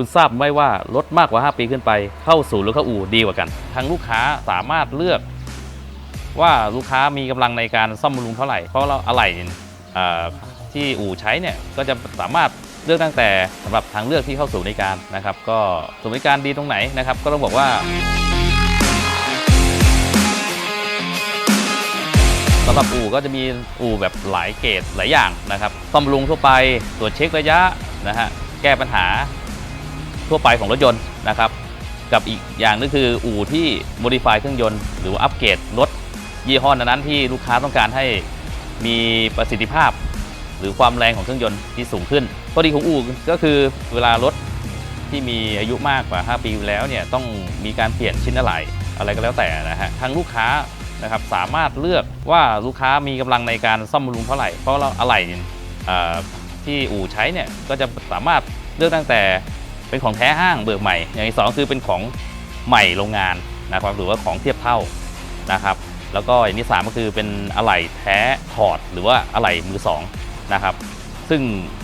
คุณทราบไหมว่ารถมากกว่า 5 ปีขึ้นไป เข้าศูนย์หรือเข้าอู่ดีกว่ากันทางลูกค้าสามารถเลือกว่าลูกค้ามีกำลังในการซ่อมบำรุงเท่าไหร่ เพราะเราอะไหล่ที่อู่ใช้เนี่ยก็จะสามารถเลือกตั้งแต่สำหรับทางเลือกที่เข้าสู่ในการนะครับ ก็ศูนบริการดีตรงไหนนะครับ ก็ต้องบอกว่าสำหรับอู่ก็จะมีอู่แบบหลายเกรดหลายอย่างนะครับซ่อมบำรุงทั่วไปตรวจเช็คระยะนะฮะแก้ปัญหา ทั่วไปของรถยนต์นะครับกับอีกอย่างนึงคืออู่ที่ modify เครื่องยนต์หรือว่าอัปเกรดรถยี่ห้อนั้นที่ลูกค้าต้องการให้มีประสิทธิภาพ หรือความแรงของเครื่องยนต์ที่สูงขึ้นข้อดีของอู่ก็คือเวลารถที่มีอายุมากกว่า 5 ปีแล้วเนี่ยต้องมีการเปลี่ยนชิ้นอะไหล่อะไรก็แล้วแต่นะฮะทางลูกค้านะครับสามารถเลือกว่าลูกค้ามีกำลังในการซ่อมบำรุงเท่าไหร่ เพราะเราอะไหล่ที่อู่ใช้เนี่ยก็จะสามารถเลือกตั้งแต่ เป็นของแท้ห้างเบิกใหม่ อย่างที่สองคือเป็นของใหม่โรงงานนะครับหรือว่าของเทียบเท่านะครับ แล้วก็อย่างที่สามก็คือเป็นอะไหล่แท้ถอดหรือว่าอะไหล่มือสองนะครับซึ่ง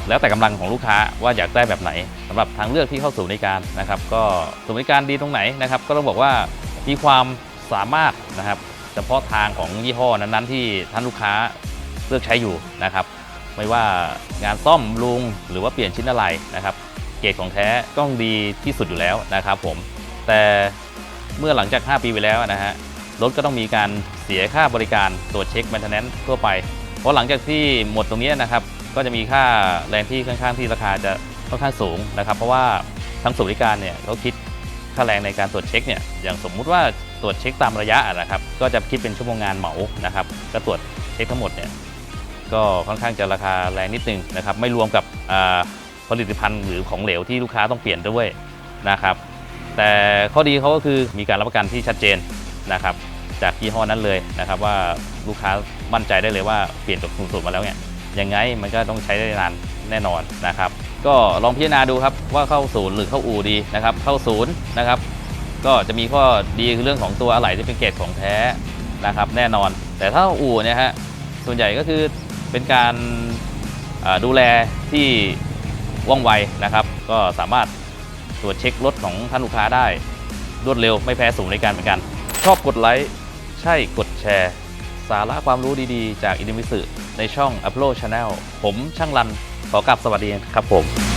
แล้วแต่กำลังของลูกค้าว่าอยากได้แบบไหนสำหรับทางเลือกที่เข้าสู่ในการนะครับ ก็สู่ในการดีตรงไหนนะครับ ก็ต้องบอกว่ามีความสามารถนะครับ เฉพาะทางของยี่ห้อนั้นๆ ที่ท่านลูกค้าเลือกใช้อยู่นะครับ ไม่ว่างานซ่อมบำรุงหรือว่าเปลี่ยนชิ้นอะไรนะครับ กรดของแท้ต้องดีที่สุดอยู่แล้วนะครับผม แต่เมื่อหลังจาก 5 ปีไปแล้วนะฮะรถก็ต้องมีการเสียค่าบริการตรวจเช็ค maintenance ทั่วไป เพราะหลังจากที่หมดตรงนี้นะครับ ก็จะมีค่าแรงที่ค่อนข้างที่ราคาจะค่อนข้างสูงนะครับ เพราะว่าทางศูนย์บริการเนี่ยเขาคิดค่าแรงในการตรวจเช็คเนี่ยอย่างสมมุติว่าตรวจเช็คตามระยะนะครับ ก็จะคิดเป็นชั่วโมงงานเหมานะครับก็ตรวจเช็คทั้งหมดเนี่ยก็ค่อนข้างจะราคาแรงนิดนึงนะครับ ไม่รวมกับ ผลิตภัณฑ์หรือของเหลวที่ลูกค้าต้องเปลี่ยนด้วยนะครับ แต่ข้อดีเขาก็คือมีการรับประกันที่ชัดเจนนะครับจากยี่ห้อนั้นเลยนะครับ ว่าลูกค้ามั่นใจได้เลยว่าเปลี่ยนจากศูนย์ศูนย์มาแล้วเนี่ยยังไงมันก็ต้องใช้ได้นานแน่นอนนะครับ ก็ลองพิจารณาดูครับว่าเข้าศูนย์หรือเข้าอู่ดีนะครับ เข้าศูนย์นะครับ ก็จะมีข้อดีคือเรื่องของตัวอะไหล่ที่เป็นเกรดของแท้นะครับ แน่นอน แต่ถ้าอู่เนี่ยฮะส่วนใหญ่ก็คือเป็นการดูแลที่ ว่องไวนะครับ ก็สามารถตรวจเช็ครถของท่านลูกค้าได้ รวดเร็วไม่แพ้สูงในการเหมือนกัน ชอบกดไลค์ ใช่กดแชร์ สาระความรู้ดีๆ จากอินดิมิสึในช่อง Apollo Channel ผมช่างรันขอกลับสวัสดีครับผม